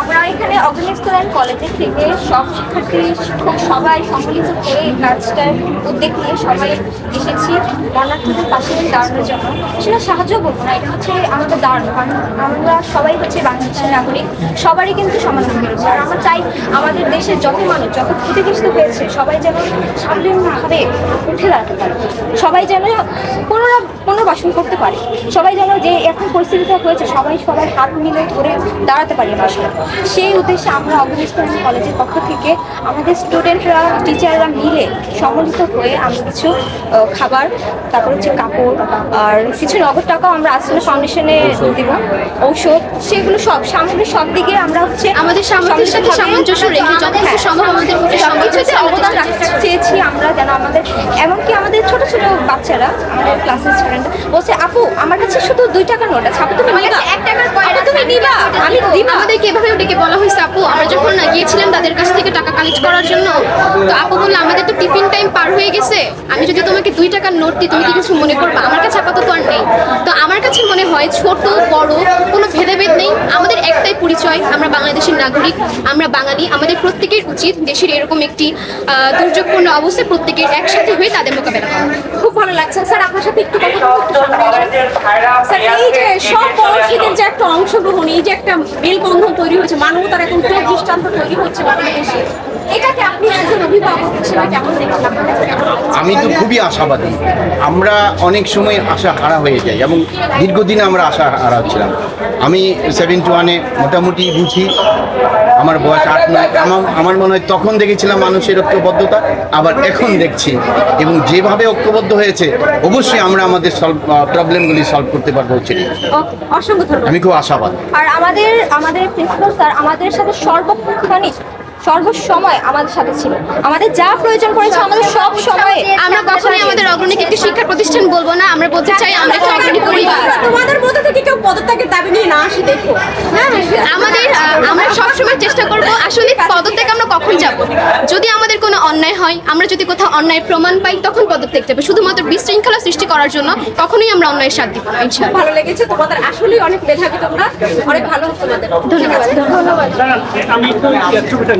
আমরা এখানে অগ্রণী স্টুডেন্ট কলেজের থেকে সব শিক্ষার্থী শিক্ষক সবাই সম্মিলিত হয়ে এই কাজটার উদ্যোগ নিয়ে সবাই এসেছি। বর্ণার্থীদের পাশে দাঁড়ানোর জন্য, সেটা সাহায্য করব না, এটা হচ্ছে আমাদের দাঁড়ানো কারণ আমরা সবাই হচ্ছে বাংলাদেশের নাগরিক, সবারই কিন্তু অধিকার আছে আর আমরা চাই আমাদের দেশের যত মানুষ, যত ক্ষতিগ্রস্ত হয়েছে, সবাই যেন স্বাধীনভাবে উঠে দাঁড়াতে পারে। সবাই যেন পুনরা পুনর্বাসন করতে পারে। সবাই যেন যে এখন পরিস্থিতিটা হয়েছে, সবাই সবাই হাত মিলে ধরে দাঁড়াতে পারে। পাশে সেই উদ্দেশ্যে আমরা অগ্রণী কলেজের পক্ষ থেকে আমাদের স্টুডেন্টরা টিচাররা মিলে সম্মিলিত হয়ে আমরা কিছু খাবার তারপর হচ্ছে কাপড় আর কিছু নগদ টাকাও আমরা আসলে ফাউন্ডেশনে দিব। ঔষধ সেগুলো সব সামগ্রী সব দিকে আমরা হচ্ছে আমাদের সামর্থ্যের সাথে সামঞ্জস্য রেখে যতটুকু হ্যাঁ, সম্ভব আমাদের সব সম্ভব কিছুতে হয়েছে আমরা অবদান রাখতে চেয়েছি আমরা যেন আমাদের এমনকি আমাদের ছোট ছোট বাচ্চারা আমাদের ক্লাসের স্টুডেন্ট বলছে আপু আমার কাছে শুধু দুই টাকার নোট আছে। আপু তুমি কাছে এক টাকার আপু, আমি দিব। দিবা আমাদেরকে এভাবে ডেকে বলা হয়েছে আপু আমরা যখন গিয়েছিলাম তাদের কাছ থেকে টাকা কালেক্ট করার জন্য তো আপু বলল আমাদের তো টিফিন টাইম পার হয়ে গেছে আমি যদি তোমাকে দুই টাকার নোট দিই তুমি কি কিছু মনে করবা? আমার কাছে আপাতত আর নেই। তো আমার কাছে মনে হয় ছোট বড় কোনো ভেদাভেদ নেই। আমাদের একটাই পরিচয়, আমরা বাংলাদেশের নাগরিক, আমরা বাঙালি, আমাদের প্রত্যেকের উচিত দেশের এরকম একটি দুর্যোগপূর্ণ অবস্থায় প্রত্যেকের একসাথে হয়ে তাদের মোকাবেলা করা। খুব ভালো লাগছে। স্যার, আপনার সাথে একটু? স্যার, এই যে সব পরশীদের যে একটা অংশগ্রহণ, এই যে একটা মেলবন্ধন তৈরি হয়েছে মানবতার এখন দৃষ্টান্ত তৈরি হচ্ছে বাংলাদেশে এটাকে আমি তো খুবই আশাবাদী। আমরা অনেক সময় আশা হারা হয়ে যাই এবং দীর্ঘদিন আমরা আশা হারা ছিলাম আমি সেভেন টু ওয়ানে মোটামুটি বুঝি আমার বয়স আট নয়। আমার আমার মনে হয় তখন দেখেছিলাম মানুষের ঐক্যবদ্ধতা আবার এখন দেখছি। এবং যেভাবে ঐক্যবদ্ধ হয়েছে অবশ্যই আমরা আমাদের সলভ প্রবলেমগুলি সলভ করতে পারব সেটি অসংখ্য আমি খুব আশাবাদ। আর আমাদের আমাদের প্রিন্সিপাল স্যার আমাদের সাথে সর্বক্ষণিক সর্বসময় আমাদের সাথে ছিল। আমাদের যা প্রয়োজন পড়েছে আমাদের সব সময়। আমরা কখনোই আমাদের অগ্রণীকে একটি শিক্ষা প্রতিষ্ঠান বলব না আমরা বলতে চাই আমরা একটা অগ্রণী পরিবার। তোমাদের মধ্যে থেকে কেউ পদত্যাগের দাবি নিয়ে না আসে দেখো। হ্যাঁ আমাদের আহ, আমরা সবসময় চেষ্টা করব আসলে পদত্যাগ আমরা কখন যাব? যদি আমাদের কোনো অন্যায় হয় আমরা যদি কোথাও অন্যায় প্রমাণ পাই তখন পদত্যাগ যাবে। শুধুমাত্র বিশৃঙ্খলা সৃষ্টি করার জন্য কখনোই আমরা অন্যায়ের সাথ দিব না ইনশাআল্লাহ ভালো লেগেছে তোমাদের আসলেই অনেক মেধাবী তোমরা। অনেক ভালো তোমাদের। ধন্যবাদ ধন্যবাদ। আমি একটু ছবিটা